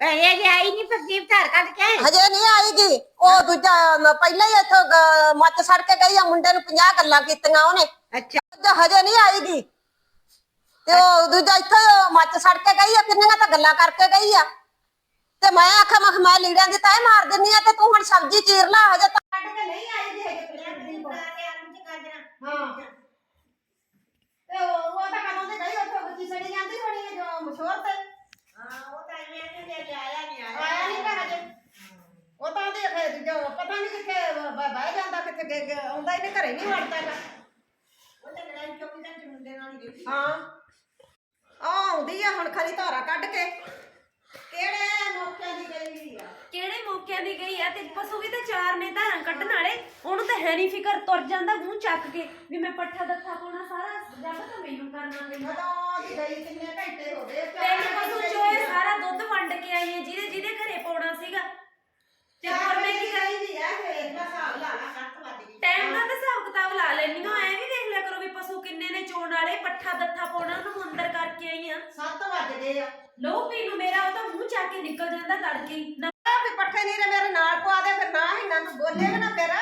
ਭੈਣੇ ਜੇ ਆਈ ਨਹੀਂ ਪ੍ਰਦੀਪ ਧਾਰ ਕੱਢ ਕੇ। ਹਜੇ ਨਹੀਂ ਆਏਗੀ ਉਹ ਦੂਜਾ ਮ- ਪਹਿਲਾਂ ਹੀ ਇੱਥੋਂ ਗ- ਮੱਚ ਸੜ ਕੇ ਗਈ ਆ ਮੁੰਡੇ ਨੂੰ 50 ਗੱਲਾਂ ਕੀਤੀਆਂ ਉਹਨੇ। ਅੱਛਾ। ਦੂਜਾ ਹਜੇ ਨਹੀਂ ਆਏਗੀ ਤੇ ਉਹ ਦੂਜਾ ਇੱਥੋਂ ਮੱਚ ਸੜ ਕੇ ਗਈ ਆ ਕਿੰਨੀਆਂ ਤਾਂ ਗੱਲਾਂ ਕਰਕੇ ਗਈ ਆ। ਤੇ ਮੈਂ ਆਖਿਆ ਮੈਂ ਕਿਹਾ ਮੈਂ ਲੀੜਿਆਂ ਦੀ ਤਾਏ ਮਾਰ ਦਿੰਨੀ ਆ ਤੇ ਤੂੰ ਹੁਣ ਸਬਜ਼ੀ ਚੀਰ ਲਾ ਹਜੇ ਤਾਂ ਕੱਢ ਕੇ ਨਹੀਂ ਆਈ ਜੀ ਹਜੇ ਪ੍ਰਦੀਪ ਆਲੂ ਚ ਗਾਜਰਾਂ ਹਾਂ ਤੇ ਉਹ ਉਹ ਤਾਂ ਕਦੋਂ ਤੇ ਗਈ ਉੱਥੇ ਬੱਚੀ ਸੜੀ ਜਾਂਦੀ ਹੋਣੀ ਹੈ ਜੋ ਮਸ਼ਹੂਰ ਤੇ ਹਾਂ ਉਹ ਤਾਂ ਐਵੇਂ ਨਹੀਂ ਲੈ ਆਇਆ ਨਹੀਂ ਆਇਆ ਨਹੀਂ ਘਰ ਹਜੇ ਉਹ ਤਾਂ ਦੇਖ ਜੋ ਪਤਾ ਨਹੀਂ ਕਿੱਥੇ ਬ- ਬਹਿ ਜਾਂਦਾ ਗ- ਗ- ਆਉਂਦਾ ਹੀ ਨਹੀਂ ਘਰੇ ਨਹੀਂ ਵੜਦਾ ਹੈਗਾ। ਉਹ ਤਾਂ ਲੜਾਈ 24 ਘੰਟੇ ਮੁੰਡੇ ਨਾਲ ਹੀ ਰਹੀ ਹਾਂ। ਆ ਆਉਂਦੀ ਆ ਹੁਣ ਖਰੀ ਧਾਰਾ ਕੱਢ ਕੇ। ਕਿਹੜੇ ਮੌਕਿਆਂ ਦੀ ਗਈ ਆ? ਕਿਹੜੇ ਮੌਕਿਆਂ ਦੀ ਗਈ ਆ? ਤੇ ਪਸ਼ੂ ਵੀ ਤਾਂ ਚਾਰ ਨੇ ਧਾਰਾਂ ਕੱਢਣ ਵਾਲੇ। ਉਹਨੂੰ ਤਾਂ ਹੈ ਨਹੀਂ ਫਿਕਰ ਤੁਰ ਜਾਂਦਾ ਮੂੰਹ ਚੱਕ ਕੇ ਵੀ ਮੈਂ ਪੱਠਾ ਦੱਥਾ ਪਾਉਣਾ ਸਾਰਾ ਜੱਬ ਤਾਂ ਮੈਨੂੰ ਕਰਨਾ ਪੈਂਦਾ। ਕਦੋਂ ਦੀ ਗਈ ਕਿੰਨੇ ਘੰਟੇ ਹੋ ਗਏ। ਤਿੰਨ ਪਸ਼ੂ ਚੋਏ ਸਾਰਾ ਦੁੱਧ ਵੰਡ ਕੇ ਆਈ ਹੈ ਜਿਹਦੇ ਜਿਹਦੇ ਘਰੇ ਪਾਉਣਾ ਸੀਗਾ। ਤੇ ਹੋਰ ਮੈਂ ਕੀ ਕਰਾਂ ਗਈ ਆ ਫੇਰ ਮੈਂ ਹਿਸਾਬ ਲਾ ਲਾ ਕੱਟ ਵੱਜ ਗਈ। ਟਾਈਮ ਨਾਲ ਤਾਂ ਹਿਸਾਬ ਕਿਤਾਬ ਲਾ ਲੈਣੀ ਆ ਐ ਵੀ ਦੇਖ ਲਿਆ ਕਰੋ ਵੀ ਪਸ਼ੂ ਕਿੰਨੇ ਨੇ ਚੋਣ ਵਾਲੇ ਪੱਠਾ ਦੱਥਾ ਪਾਉਣਾ ਉਹਨੂੰ ਅੰਦਰ ਕਰਕੇ ਆਈ ਆ। 7 ਵੱਜ ਗਏ ਆ। ਲੋ ਪੀ ਨੂੰ ਮੇਰਾ ਉਹ ਤਾਂ ਮੂੰਹ ਚੱਕ ਕੇ ਨਿਕਲ ਜਾਂਦਾ ਤੜਕੇ ਹੀ। ਨਾ ਆ ਵੀ ਪੱਠੇ ਨਹੀਂ ਰੇ ਮੇਰੇ ਨਾਲ ਪਵਾ ਦੇ ਫਿਰ ਨਾ ਹੀ ਨਾ ਤੂੰ ਬੋਲੇ ਵੀ ਨਾ ਫਿਰ।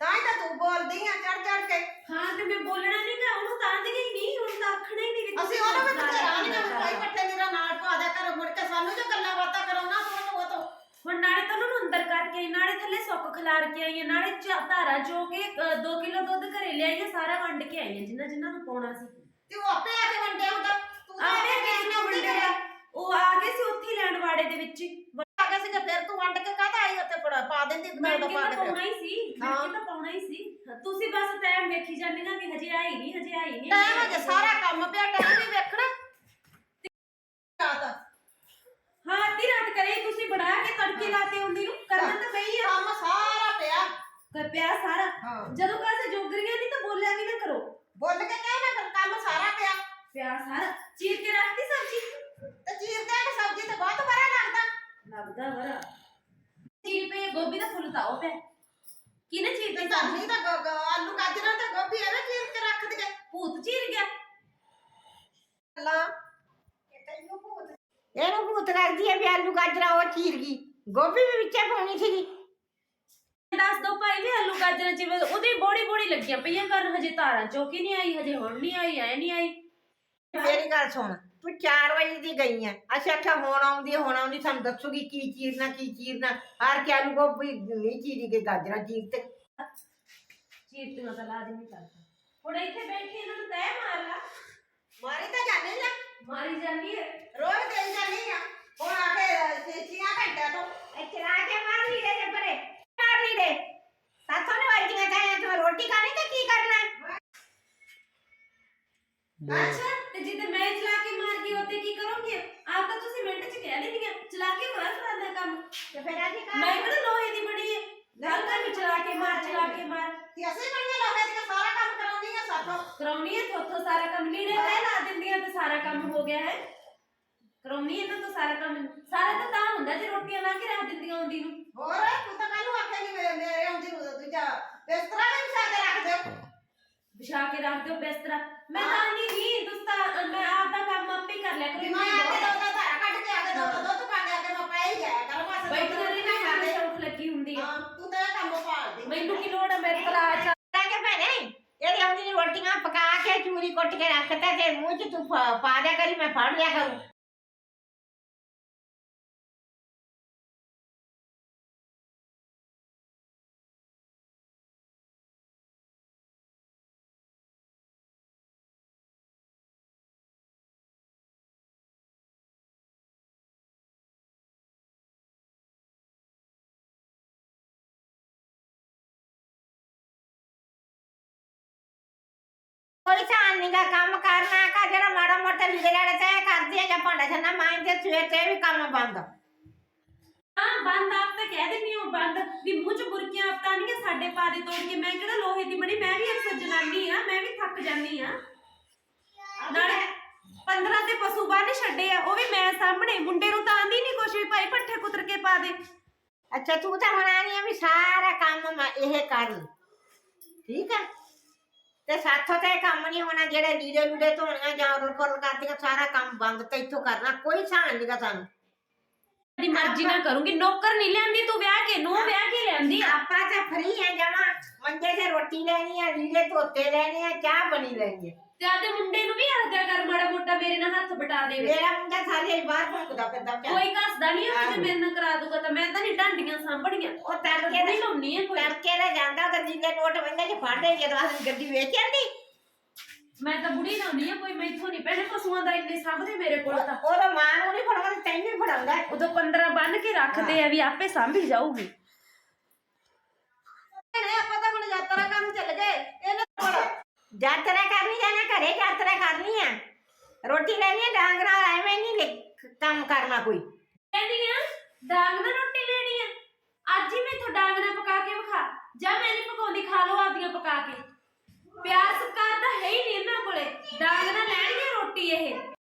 ਤਾਂ ਹੀ ਤਾਂ ਤੂੰ ਬੋਲਦੀ ਆ ਚੜ ਚੜ ਕੇ। ਹਾਂ ਤੇ ਮੈਂ ਬੋਲਣਾ ਨਹੀਂ ਗਾ ਉਹਨੂੰ ਤਾਂ ਦੀ ਗਈ ਨਹੀਂ ਹੁਣ ਤਾਂ ਆਖਣਾ ਹੀ ਨਹੀਂ ਅਸੀਂ ਉਹਨੂੰ ਵੀ ਬਥੇਰਾ ਨਹੀਂ ਕੋਈ ਪੱਠੇ ਨਹੀਂ ਨਾਲ ਪਵਾ ਦਿਆ ਕਰੋ ਮੁੜ ਕੇ ਸਾਨੂੰ ਜੋ ਗੱਲਾਂ ਬਾਤਾਂ ਕਰਾਉਣਾ ਤੂੰ ਉਹ ਤੋਂ ਹੁਣ ਨਾਲੇ ਤਾਂ ਉਹਨੂੰ ਅੰਦਰ ਕਰਕੇ ਆਈ ਨਾਲੇ ਥੱਲੇ ਸੁੱਕ ਖਿਲਾਰ ਕੇ ਆਈ ਹੈ, ਨਾਲੇ ਚਾ- ਧਾਰਾ ਚੋ ਕੇ 2 ਕਿਲੋ ਦੁੱਧ ਘਰੇ ਲਿਆਈ ਹੈ, ਸਾਰਾ ਵੰਡ ਕੇ ਆਈ ਹੈ ਜਿੰਨਾ ਜਿੰਨਾ ਨੂੰ ਪਾਉਣਾ ਸੀ। ਤੇ ਉਹ ਆਪੇ ਆ ਕੇ ਵੰਡਿਆ ਹੁੰਦਾ। ਤੂੰ ਤਾਂ ਆਪੇ ਕਿਸੇ ਕਿਸ ਨੂੰ ਨੂੰ ਵੰਡਿਆ? ਵੰਡਿਆ? ਉਹ ਆ ਗਏ ਸੀ ਉੱਥੇ ਹੀ ਲੈਣ ਵਾੜੇ ਦੇ ਵਿੱਚ। ਹੀ। ਆ ਗਿਆ ਸੀਗਾ ਫਿਰ ਤੂੰ ਵੰਡ ਕੇ ਕਾਹਦਾ ਆਈ ਉੱਥੇ ਪੜਾ ਪਾ ਦਿੰਦੀ ਮੈਂ ਮੈਂ ਕਿ ਪਾ ਤਾਂ ਕੇ ਪਾਉਣਾ ਹੀ ਸੀ ਮੈਂ ਹਾਂ। ਕਿ ਤਾਂ ਪਾਉਣਾ ਹੀ ਸੀ। ਤੁਸੀਂ ਬਸ ਟਾਈਮ ਵੇਖੀ ਜਾਂਦੀਆਂ ਵੀ ਹਜੇ ਆਈ ਨਹੀਂ ਹਜੇ ਆਈ ਨਹੀਂ ਟਾਈਮ ਅਜੇ ਸਾਰਾ ਕੰਮ ਪਿਆ ਟਾਈਮ ਹੀ ਵੇਖਣਾ। ਰਾਤ ਹਾਂ ਅੱਧੀ ਰਾਤ ਕਰੇ ਤੁਸੀਂ ਬਣਾ ਕੇ ਤੜਕੇ ਲਾਤੇ ਹੁੰਦੀ ਨੂੰ ਕਰਨਾ ਤਾਂ ਪਈ ਆ ਕੰਮ ਸਾਰਾ ਪਿਆ ਕਰ ਪਿਆ ਸਾਰਾ। ਹਾਂ। ਜਦੋਂ ਕਾਸੇ ਜੋਗਰੀਆਂ ਨਹੀਂ ਤਾਂ ਬੋਲਿਆ ਵੀ ਨਾ ਕਰੋ। ਬੋਲ ਕੇ ਕਹਿਣਾ ਫਿਰ ਕੰਮ ਸਾਰਾ ਪਿਆ। ਪਿਆ ਸਾਰਾ। ਚੀਰ ਕੇ ਰੱਖਤੀ ਸਬਜ਼ੀ? ਤੇ ਚੀਰ ਦੇ ਕੇ ਸਬਜ਼ੀ ਤੇ ਬਹੁਤ ਬੜਾ ਲੱਗਦਾ। ਲੱਗਦਾ ਵਰਾ। ਚੀਰ ਪਏ ਗੋਭੀ ਦਾ ਫੁੱਲ ਤਾਓ ਪਿਆ। ਕਿਨੇ ਚੀਰ ਤੇ ਦੀ ਧਰਨੀ ਤਾਂ ਗ- ਗ- ਆਲੂ ਗਾਜਰਾਂ ਤੇ ਗੋਭੀ ਐਵੇਂ ਚੀਰ ਕੇ ਰੱਖ ਦਈਏ। ਭੂਤ ਚੀਰ ਗਿਆ। ਲਾ। ਤੈਨੂੰ ਭੂਤ ਇਹਨੂੰ ਭੂਤ ਲੱਗਦੀ ਹੈ ਵੀ ਆਲੂ ਗਾਜਰਾਂ ਉਹ ਚੀਰ ਗਈ। ਗੋਭੀ ਵੀ ਵਿੱਚੇ ਪਾਉਣੀ ਸੀਗੀ। ਦੱਸ ਦੋ ਭਾਈ ਵੀ ਆਲੂ ਗਾਜਰਾਂ ਜਿਵੇਂ ਉਹਦੀ ਬੋੜੀ ਬੋੜੀ ਲੱਗੀਆਂ ਪਈਆਂ ਕਰਨ ਹਜੇ ਤਾਰਾਂ ਚੌਕੀ ਨਹੀਂ ਆਈ ਹਜੇ ਹੁਣ ਨਹੀਂ ਆਈ ਐ ਨਹੀਂ ਆਈ। ਮੇਰੀ ਗੱਲ ਸੁਣ ਤੂੰ 4 ਵਜੇ ਦੀ ਗਈ ਆ ਅਸੀਂ ਆਖਿਆ ਹੁਣ ਆਉਂਦੀ ਆ, ਹੁਣ ਆਉਂਦੀ ਸਾਨੂੰ ਦੱਸੂਗੀ ਕੀ ਚੀਰਨਾ ਕੀ ਚੀਰਨਾ ਹਾਰ ਕੇ ਆਲੂ ਗੋਭੀ ਨਹੀਂ ਚੀਰੀ ਕੇ ਗਾਜਰਾਂ ਚੀਰ ਤੇ। ਚੀਰ ਤੇ ਤਾਂ ਲਾਜ਼ਮੀ ਕਰਦਾ ਹੁਣ ਇੱਥੇ ਬੈਠੀ ਇਹਨਾਂ ਨੂੰ ਤੈ ਮਾਰ ਲਾ। ਮਾਰੀ ਤਾਂ ਜਾਣੀ ਆ। ਮਾਰੀ ਜਾਂਦੀ ਹੈ ਰੋਜ਼ ਦੇਈ ਜਾਣੀ ਆ ਹੁਣ ਆ ਕੇ ਛੇਚੀਆਂ ਘੰਟਿਆਂ ਤੋਂ ਇੱਥੇ ਲਾ ਕੇ ਮਾਰ ਲਈ ਦੇ ਪਰੇ ਮਾਰ ਲਈ ਦੇ ਸਾਥੋਂ ਨੇ ਵਾਈਆਂ ਖਾਇਆ ਤੂੰ ਰੋਟੀ ਖਾਣੀ ਤੇ ਕੀ ਕਰਨਾ ਹੈ? ਅੱਛਾ ਤੇ ਜਿੱਦੇ ਮੈਂ ਚਲਾ ਕੇ ਮਾਰ ਗਈ ਉੱਤੇ ਕੀ ਕਰੋਗੇ ਆਪ ਤਾਂ ਤੁਸੀਂ ਮਿੰਟ ਚ ਕਹਿ ਦਿੰਦੀਆਂ ਚਲਾ ਕੇ ਮਾਰ ਕਰਾਂਦਾ ਕੰਮ। ਤੇ ਫਿਰ ਅਸੀਂ ਕਰ ਮੈਂ ਕਿਹੜਾ ਲੋਹੇ ਦੀ ਬਣੀ ਹੈ ਗੱਲ ਕਰ ਚਲਾ ਕੇ ਮਾਰ ਚਲਾ ਕੇ ਮਾਰ। ਤੇ ਅਸੀਂ ਬਣੀਆਂ ਲੋਹੇ ਦੀਆਂ ਸਾਰਾ ਕੰਮ ਕਰਾਉਂਦੀਆਂ ਸਾਥੋਂ। ਕਰਾਉਣੀ ਹੈ ਥੋਥੋਂ ਸਾਰਾ ਕੰਮ। ਲੀੜੇ ਤੈ ਲਾ ਦਿੰਦੀਆਂ ਤੇ ਸਾਰਾ ਕੰਮ ਹੋ ਗਿਆ ਹੈ? ਕਰਾਉਣੀ ਹੈ ਤਾਂ ਸਾਰਾ ਕੰਮ। ਸਾਰਾ ਤਾਂ ਤਾਂ ਹੁੰਦਾ ਜੇ ਰੋਟੀਆਂ ਲਾ ਕੇ ਰੱਖ ਦਿੰਦੀਆਂ ਹੁੰਦੀ ਨੂੰ। ਹੋਰ ਤੂੰ ਤਾਂ ਕੱਲ ਨੂੰ ਆਖੇਂਗੀ ਮੇਰੇ ਮੇਰੇ ਆਉਂਦੀ ਨੂੰ ਦੂਜਾ ਬਿਸਤਰਾ ਵੀ ਵਿਛਾ ਕੇ ਰੱਖ ਦਿਓ ਵਿਛਾ ਕੇ ਰੱਖ ਦਿਓ ਬਿਸਤਰਾ। ਮੈਂ ਤਾਂ ਨਹੀਂ ਨਹੀਂ ਤੁਸੀਂ ਤਾਂ ਮੈਂ ਆਪ ਦਾ ਕੰਮ ਆਪੇ ਹੀ ਕਰ ਲਿਆ ਵੀ ਕਰੂੰ ਮੈਂ ਆ ਕੇ ਦੋ ਧਾਰਾ ਕੱਢ ਕੇ ਆ ਕੇ ਦੋ ਦੁੱਧ ਪਾ ਕੇ ਆ ਕੇ ਮੈਂ ਪੈ ਹੀ ਜਾਇਆ ਕਰ ਬਸ ਬੈਠਣਾ ਨਹੀਂ ਨਾ ਸਾਡੇ ਸ਼ੌਕ ਲੱਗੀ ਹੁੰਦੀ ਹੈ ਹਾਂ ਤੂੰ ਤਾਂ ਇਹ ਕੰਮ ਭਾਲਦੀ ਮੈਨੂੰ ਕੀ ਲੋੜ ਹੈ ਮੇਰੇ ਕੋਲ ਆ ਚਾ ਕੇ ਭੈਣੇ ਇਹਦੀ ਆਉਂਦੀ ਨੂੰ ਰੋਟੀਆਂ ਪਕਾ ਕੇ ਚੂਰੀ ਕੁੱਟ ਕੇ ਰੱਖਤਾ ਤੇ ਮੂੰਹ 'ਚ ਤੂੰ ਪਾ ਪਾ ਦਿਆ ਕਰੀ ਮੈਂ ਫੜ ਲਿਆ ਕਰੂੰ। ਕੋਈ ਸਾਨ ਨੀਗਾ ਕੰਮ ਕਰਨਾ ਕਾ ਜਿਹੜਾ ਮਾੜਾ ਮੋਟਾ ਲਾੜੇ ਤੇ ਕਰਦੀ ਆ ਜਾਂ ਭਾਂਡਾ ਛੰਨਾ ਮਾਂਜਦੇ ਸਵੇਰ ਤੇ ਵੀ ਕੰਮ ਬੰਦ। ਹਾਂ ਬੰਦ ਆਪ ਤਾਂ ਕਹਿ ਦਿੰਦੀ ਹਾਂ ਬੰਦ। ਵੀ ਮੂੰਹ ਚ ਬੁਰਕੀਆਂ ਆਪਤਾਨੀਆਂ ਸਾਡੇ ਪਾ ਦੇ ਤੋੜ ਕੇ ਮੈਂ ਕਿਹੜਾ ਲੋਹੇ ਦੀ ਬਣੀ ਮੈਂ ਵੀ ਅਕਸਰ ਜਨਾਨੀ ਆ ਮੈਂ ਵੀ ਥੱਕ ਜਾਂਦੀ ਆ। ਨਾਲੇ 15 ਤੇ ਪਸ਼ੂ ਬੰਨ ਛੱਡੇ ਆ ਉਹ ਵੀ ਮੈਂ ਸਾਹਮਣੇ ਮੁੰਡੇ ਨੂੰ ਤਾਂ ਆਂਦੀ ਨਹੀਂ ਕੁਛ ਵੀ ਭਾਈ ਪੱਠੇ ਕੁਤਰ ਕੇ ਪਾ ਦੇ। ਅੱਛਾ ਤੂੰ ਤਾਂ ਹੁਣ ਆਣੀ ਆ ਵੀ ਸਾਰਾ ਕੰਮ ਮੈਂ ਇਹ ਕਰ ਲਈ ਠੀਕ ਆ? ਤੇ ਸਾਥੋਂ ਤੇ ਇਹ ਕੰਮ ਨਹੀਂ ਹੋਣਾ ਜਿਹੜੇ ਲੀੜੇ ਲੂੜੇ ਧੋਣੀਆਂ ਜਾਂ ਉਰਲ ਪੁਰਲ ਕਰਦੀਆਂ ਸਾਰਾ ਕੰਮ ਬੰਦ ਤੇ ਇੱਥੋਂ ਕਰਨਾ ਕੋਈ ਸਾਨ ਨਹੀਂਗਾ ਸਾਨੂੰ ਦੀ ਮਰਜ਼ੀ ਨਾਲ ਕਰੂੰਗੀ ਨੌਕਰ ਨਹੀਂ ਲਿਆਂਦੀ ਤੂੰ ਵਿਆਹ ਕੇ ਨੂੰ ਵਿਆਹ ਕੇ ਲਿਆਂਦੀ ਆ ਆਪਾਂ ਤਾਂ ਫਰੀ ਹੈ ਜਮਾ ਮੰਜੇ ਤੇ ਰੋਟੀ ਲੈਣੀ ਆ ਲੀੜੇ ਧੋਤੇ ਲੈਣੇ ਆ ਚਾਹ ਬਣੀ ਲੈਣੀ ਆ ਤੇ ਆਦੇ ਮੁੰਡੇ ਨੂੰ ਵੀ ਆਖਦਿਆ ਕਰ ਮਾੜਾ ਮੋਟਾ ਮੇਰੇ ਨਾਲ ਹੱਥ ਬਟਾ ਦੇਵੇ ਮੇਰਾ ਮੁੰਡਾ ਸਾਰੇ ਬਾਹਰ ਭੁੱਕਦਾ ਫਿਰਦਾ ਪਿਆ ਕੋਈ ਕੱਸਦਾ ਨਹੀਂ ਆਹੋ। ਜੇ ਮੇਰੇ ਨਾਲ ਕਰਾ ਦੂਗਾ ਤਾਂ ਮੈਂ ਤਾਂ ਨਹੀਂ ਢਾਂਡੀਆਂ ਸਾਂਭਣੀਆਂ। ਉਹ ਤੜਕੇ ਨਹੀਂ ਦੇ ਲਾਉਣੀ ਹੈ ਕੋਈ। ਤੜਕੇ ਦੇ ਜਾਂਦਾ ਤੇ ਜਿੰਨੇ ਨੋਟ ਬੰਦੇ ਚ ਫੜਦੇ ਜਦੋਂ ਅਸੀਂ ਗੱਡੀ ਵੇਚ ਆਂਦੀ ਮੈਂ ਤਾਂ ਬੁੜੀ ਲਾਉਣੀ ਆ ਕੋਈ ਮੈਥੋਂ ਨਹੀਂ ਭੈਣੇ ਪਸ਼ੂਆਂ ਦਾ ਇੰਨੇ ਸਾਂਭਦੇ ਮੇਰੇ ਕੋਲ ਤਾਂ। ਉਹਦਾ ਮਾਂ ਨੂੰ ਨਹੀਂ ਫੜਾਉਂਦਾ ਤੈਨੂੰ ਹੀ ਫੜਾਉਂਦਾ। ਉਦੋਂ 15 ਬੰਨ ਕੇ ਰੱਖਦੇ ਆ ਵੀ ਆਪੇ ਸਾਂਭੀ ਜਾਊਗੀ। ਭੈਣੇ ਆਪਾਂ ਤਾਂ ਹੁਣ ਯਾਤਰਾ ਕਰਨ ਚੱਲ ਗਏ। ਇਹਨੇ ਕੋਲ ਯਾਤਰਾ ਕਰਨੀ ਜਾਣਾ ਘਰੇ ਯਾਤਰਾ ਕਰਨੀ ਆ? ਰੋਟੀ ਲੈਣੀ ਆ ਡਾਂਗਰਾ ਐਵੇਂ ਨਹੀਂ ਕੰਮ ਕਰਨਾ ਕੋਈ। ਆ ਡਾਂਗ ਨਾਲ ਰੋਟੀ ਲੈਣੀ ਆ? ਅੱਜ ਹੀ ਮੈਥੋਂ ਡਾਂਗ ਨਾਲ ਪਕਾ ਕੇ ਵਿਖਾ। ਜਾਂ ਮੈਂ ਨਹੀਂ ਪਕਾਉਂਦੀ, ਖਾ ਲਓ ਆਪਦੀਆਂ ਪਕਾ ਕੇ। ਪਿਆਰ ਸਤਿਕਾਰ ਤਾਂ ਹੈ ਹੀ ਨਹੀਂ ਇਹਨਾਂ ਕੋਲੇ। ਡਾਂਗ ਨਾਲ ਲੈਣਗੇ ਰੋਟੀ ਇਹ।